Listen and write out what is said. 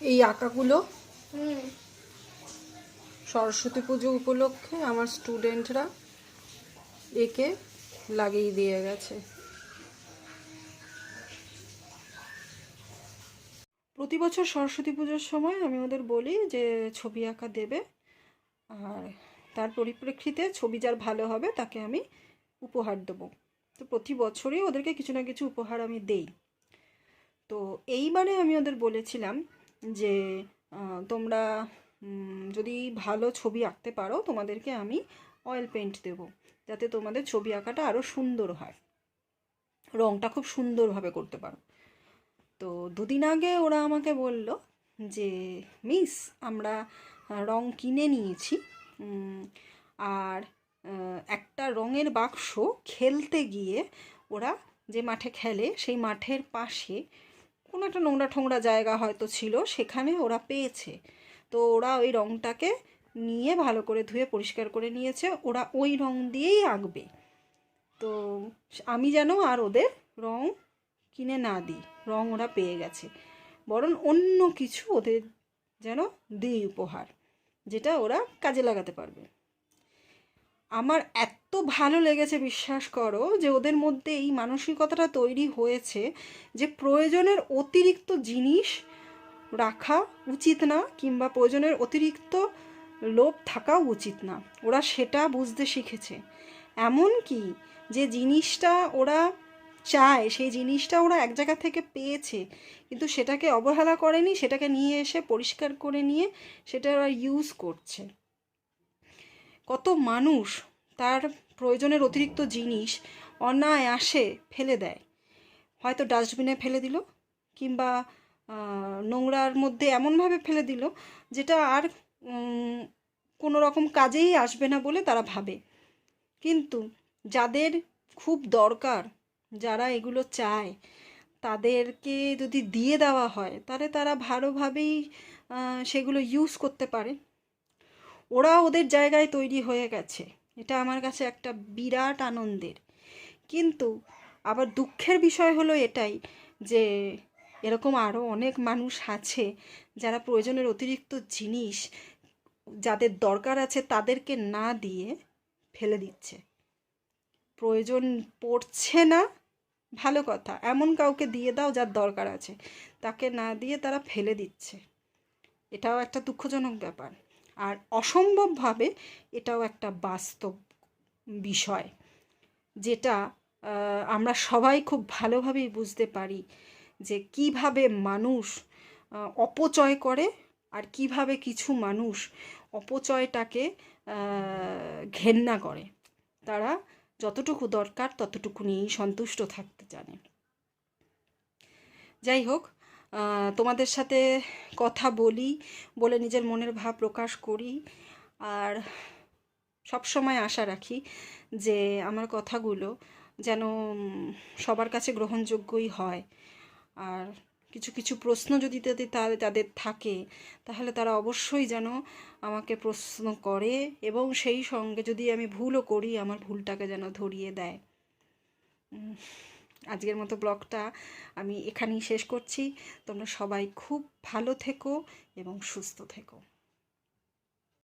এই আঁকাগুলো। সরস্বতী পুজো উপলক্ষে আমার স্টুডেন্টরা একে লাগিয়ে দিয়ে গেছে। প্রতি বছর সরস্বতী পুজোর সময় আমি ওদের বলি যে ছবি আঁকা দেবে। আর তার পরিপ্রেক্ষিতে ছবি যার ভালো হবে তাকে আমি উপহার দেবো। তো প্রতি বছরই ওদেরকে কিছু না কিছু উপহার আমি দেই। তো এইবারে আমি ওদের বলেছিলাম যে তোমরা যদি ভালো ছবি আঁকতে পারো, তোমাদেরকে আমি অয়েল পেন্ট দেবো। যাতে তোমাদের ছবি আঁকাটা আরও সুন্দর হয়। রঙটা খুব সুন্দরভাবে করতে পারো। তো দুদিন আগে ওরা আমাকে বলল যে, মিস, আমরা রং কিনে নিয়েছি। আর একটা রঙের বাক্স খেলতে গিয়ে ওরা যে মাঠে খেলে, সেই মাঠের পাশে কোনো একটা নোংরা ঠোংরা জায়গা হয়তো ছিল, সেখানে ওরা পেয়েছে। তো ওরা ওই রঙটাকে নিয়ে ভালো করে ধুয়ে পরিষ্কার করে নিয়েছে, ওরা ওই রং দিয়েই আঁকবে। তো আমি যেন আর ওদের রং কিনে না দিই, রং ওরা পেয়ে গেছে। বরং অন্য কিছু ওদের যেন দিই উপহার, যেটা ওরা কাজে লাগাতে পারবে। আমার এত ভালো লেগেছে, বিশ্বাস করো, যে ওদের মধ্যে এই মানসিকতাটা তৈরি হয়েছে যে প্রয়োজনের অতিরিক্ত জিনিস রাখা উচিত না কিংবা প্রয়োজনের অতিরিক্ত লোভ থাকাও উচিত না। ওরা সেটা বুঝতে শিখেছে। এমন কি যে জিনিসটা ওরা চায়, সেই জিনিসটা ওরা এক জায়গা থেকে পেয়েছে, কিন্তু সেটাকে অবহেলা করেনি, সেটাকে নিয়ে এসে পরিষ্কার করে নিয়ে সেটা ওরা ইউজ করছে। কত মানুষ তার প্রয়োজনের অতিরিক্ত জিনিস অনায়াসে ফেলে দেয়। হয়তো ডাস্টবিনে ফেলে দিল কিংবা নোংরার মধ্যে এমনভাবে ফেলে দিল যেটা আর কোনো রকম কাজেই আসবে না বলে তারা ভাবে। কিন্তু যাদের খুব দরকার, যারা এগুলো চায়, তাদেরকে যদি দিয়ে দেওয়া হয়, তাহলে তারা ভালোভাবেই সেগুলো ইউজ করতে পারে। ওরা ওদের জায়গায় তৈরি হয়ে গেছে। এটা আমার কাছে একটা বিরাট আনন্দের। কিন্তু আবার দুঃখের বিষয় হলো এটাই যে, এরকম আরও অনেক মানুষ আছে যারা প্রয়োজনের অতিরিক্ত জিনিস যাদের দরকার আছে তাদেরকে না দিয়ে ফেলে দিচ্ছে। প্রয়োজন পড়ছে না, ভালো কথা। এমন কাউকে দিয়ে দাও যার দরকার আছে। তাকে না দিয়ে তারা ফেলে দিচ্ছে। এটাও একটা দুঃখজনক ব্যাপার। আর অসম্ভবভাবে এটাও একটা বাস্তব বিষয় যেটা আমরা সবাই খুব ভালোভাবেই বুঝতে পারি যে কীভাবে মানুষ অপচয় করে আর কীভাবে কিছু মানুষ অপচয়টাকে ঘেন্না করে। তারা যতটুকু দরকার ততটুকু নিয়েই সন্তুষ্ট থাকতে জানে। যাই হোক তোমাদের সাথে কথা বলি, বলে নিজের মনের ভাব প্রকাশ করি। আর সব সময় আশা রাখি যে আমার কথাগুলো যেন সবার কাছে গ্রহণযোগ্যই হয়। আর কিছু কিছু প্রশ্ন যদি তাদের তাদের থাকে, তাহলে তারা অবশ্যই যেন আমাকে প্রশ্ন করে এবং সেই সঙ্গে যদি আমি ভুলও করি, আমার ভুলটাকে যেন ধরিয়ে দেয়। আজকের মতো ব্লগটা আমি এখানেই শেষ করছি। তোমরা সবাই খুব ভালো থেকো এবং সুস্থ থেকো।